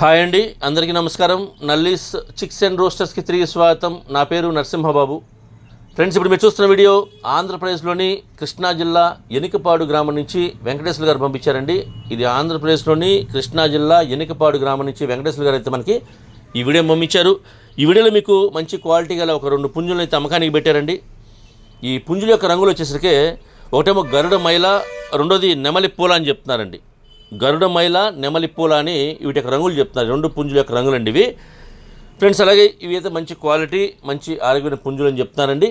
Hi అండి అందరికీ నమస్కారం. నల్లీస్ చిక్స్ అండ్ రోస్టర్స్కి తిరిగి స్వాగతం. నా పేరు నరసింహబాబు. ఫ్రెండ్స్ ఇప్పుడు మీరు చూస్తున్న వీడియో ఆంధ్రప్రదేశ్లోని కృష్ణా జిల్లా ఎనికపాడు గ్రామం నుంచి వెంకటేశ్వర గారు పంపించారండి. ఇది ఆంధ్రప్రదేశ్లోని కృష్ణా జిల్లా ఎనికపాడు గ్రామం నుంచి వెంకటేశ్వర గారు అయితే మనకి ఈ వీడియో పంపించారు. ఈ వీడియోలో మీకు మంచి క్వాలిటీ గల ఒక రెండు పుంజులను అయితే అమ్మకానికి పెట్టారండి. ఈ పుంజుల యొక్క రంగులు వచ్చేసరికి ఒకటేమో గరుడ మైల రెండోది నెమలి పూల అని చెప్తున్నారండి. గరుడ మైల నెమలి పూల అని వీటి యొక్క రంగులు చెప్తున్నారు. రెండు పుంజుల యొక్క రంగులండి ఇవి. ఫ్రెండ్స్ అలాగే ఇవి అయితే మంచి క్వాలిటీ మంచి ఆరోగ్యమైన పుంజులు అని చెప్తున్నారండి.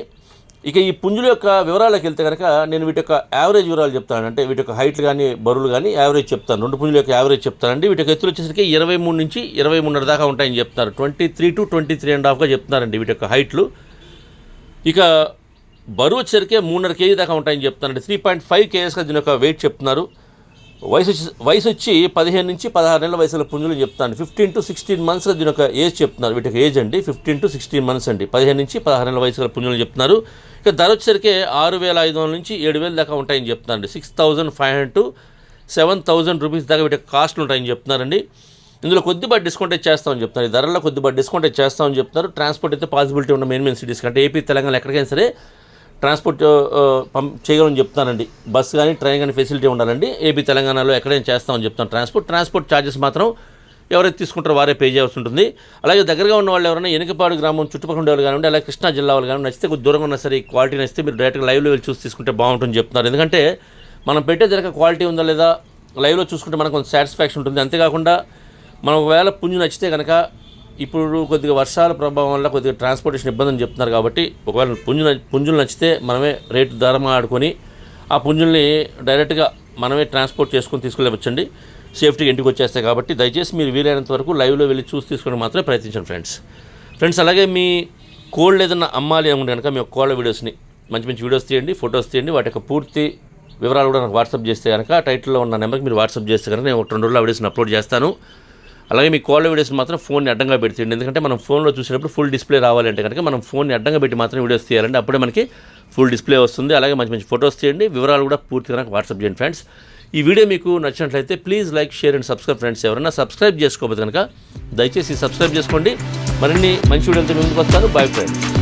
ఇక ఈ పుంజుల యొక్క వివరాలకు వెళ్తే కనుక నేను వీటి యొక్క యావరేజ్ వివరాలు చెప్తాను. అంటే వీటి యొక్క హైట్లు కానీ బరువులు కానీ యావరేజ్ చెప్తాను. రెండు పుంజుల యొక్క యావరేజ్ చెప్తానండి. వీటి యొక్క ఎత్తులు వచ్చేసరికి ఇరవై మూడు నుంచి ఇరవై మూడున్నర దాకా ఉంటాయని చెప్తున్నారు. Twenty three to twenty three and హాఫ్గా చెప్తున్నారండి వీటి యొక్క హైట్లు. ఇక బరువు చెరికే మూడున్నర కేజీ దాకా ఉంటాయని చెప్తున్నారండి త్రీ పాయింట్ ఫైవ్ కేజెస్గా దీని యొక్క వెయిట్ చెప్తున్నారు. వయసు వచ్చి వయసు వచ్చి పదిహేను నుంచి పదహారు నెలల వయసులో పుంజులు చెప్తాను. ఫిఫ్టీన్ టు సిక్స్టీన్ మంత్స్గా దీని యొక్క ఏజ్ చెప్తున్నారు. వీటికి ఏజ్ అండి. ఫిఫ్టీన్ టు సిక్స్టీన్ మంత్స్ అండి. పదిహేను నుంచి పదహారు నెలల వయసులో పుంజులు చెప్తున్నారు. ఇక ధర వచ్చేసరికి ఆరు వేల ఐదు వందల నుంచి ఏడు వేల దాకా ఉంటాయని చెప్తున్నారండి. Six thousand five hundred to seven thousand rupees దాకా వీటి కాస్ట్లు ఉంటాయని చెప్తున్నారండి. ఇందులో కొద్దిపాటి డిస్కౌంట్ చేస్తామని చెప్తున్నారు. ఈ ధరలో కొద్దిపాటి డిస్కౌంట్ చేస్తామని చెప్తున్నారు. ట్రాన్స్పోర్ట్ అయితే పాసిబిలిటీ ఉన్న మెయిన్ మెయిన్ సిటీస్ అంటే ఏపీ తెలంగాణ ఎక్కడికైనా సరే ట్రాన్స్పోర్ట్ పంప్ చేయగలని చెప్తానండి బస్సు కానీ ట్రైన్ కానీ ఫెసిలిటీ ఉండాలండి. ఏపీ తెలంగాణలో ఎక్కడైనా చేస్తామని చెప్తాను ట్రాన్స్పోర్ట్. ట్రాన్స్పోర్ట్ ఛార్జెస్ మాత్రం ఎవరైతే తీసుకుంటారో వారే పే చేయాల్సి ఉంటుంది. అలాగే దగ్గరగా ఉన్న వాళ్ళు ఎవరైనా ఎనకపాడు గ్రామం చుట్టుపక్కల ఉండే వాళ్ళు కానివ్వండి అలాగే కృష్ణా జిల్లా వాళ్ళు కానీ నచ్చితే కొద్ది దూరంగా ఉన్నా సరే ఈ క్వాలిటీ నచ్చితే మీరు డైరెక్ట్గా లైవ్లో వెళ్ళి చూసి తీసుకుంటే బాగుంటుంది చెప్తున్నారు. ఎందుకంటే మనం పెట్టే దగ్గర క్వాలిటీ ఉందా లేదా లైవ్లో చూసుకుంటే మనకు కొంచెం సాటిస్ఫాక్షన్ ఉంటుంది. అంతేకాకుండా మనం ఒకవేళ పుంజు నచ్చితే కనుక ఇప్పుడు కొద్దిగా వర్షాల ప్రభావం వల్ల కొద్దిగా ట్రాన్స్పోర్టేషన్ ఇబ్బంది అని చెప్తున్నారు కాబట్టి ఒకవేళ పుంజు పుంజులు నచ్చితే మనమే రేటు ధర ఆడుకొని ఆ పుంజుల్ని డైరెక్ట్గా మనమే ట్రాన్స్పోర్ట్ చేసుకొని తీసుకెళ్ళవచ్చండి. సేఫ్టీగా ఇంటికి వచ్చేస్తాయి కాబట్టి దయచేసి మీరు వీలైనంత వరకు లైవ్లో వెళ్ళి చూసి తీసుకోవడం మాత్రమే ప్రయత్నించండి ఫ్రెండ్స్. ఫ్రెండ్స్ అలాగే మీ కోళ్ళు ఏదైనా అమ్మాలి అనుకుంటే కనుక మీ కోళ్ళ వీడియోస్ని మంచి మంచి వీడియోస్ తీయండి ఫొటోస్ తీయండి వాటి యొక్క పూర్తి వివరాలు కూడా నాకు వాట్సాప్ చేస్తే కనుక టైటిల్లో ఉన్న నెంబర్కి మీరు వాట్సాప్ చేస్తే కనుక నేను ఒక రెండు రోజుల్లో ఆ వీడియోస్ని అప్లోడ్ చేస్తాను. అలాగే మీ కాల్ వీడియోస్ మాత్రం ఫోన్ని అడ్డంగా పెడుతుంది. ఎందుకంటే మనం ఫోన్లో చూసినప్పుడు ఫుల్ డిస్ప్లే రావాలంటే కనుక మనం ఫోన్ని అడ్డంగా పెట్టి మాత్రం వీడియోస్ తీయాలంటే అప్పుడే మనకి ఫుల్ డిస్ప్లే వస్తుంది. అలాగే మంచి మంచి ఫొటోస్ తీయండి. వివరాలు కూడా పూర్తిగా నాకు వాట్సాప్ చేయండి ఫ్రెండ్స్ ఈ వీడియో మీకు నచ్చినట్లయితే please like share and subscribe friends ఎవరైనా సబ్స్క్రైబ్ చేసుకోకపోతే కనుక దయచేసి సబ్స్క్రైబ్ చేసుకోండి. మరిన్ని మంచి వీడియోలతో ముందుకు వస్తాను. Bye friends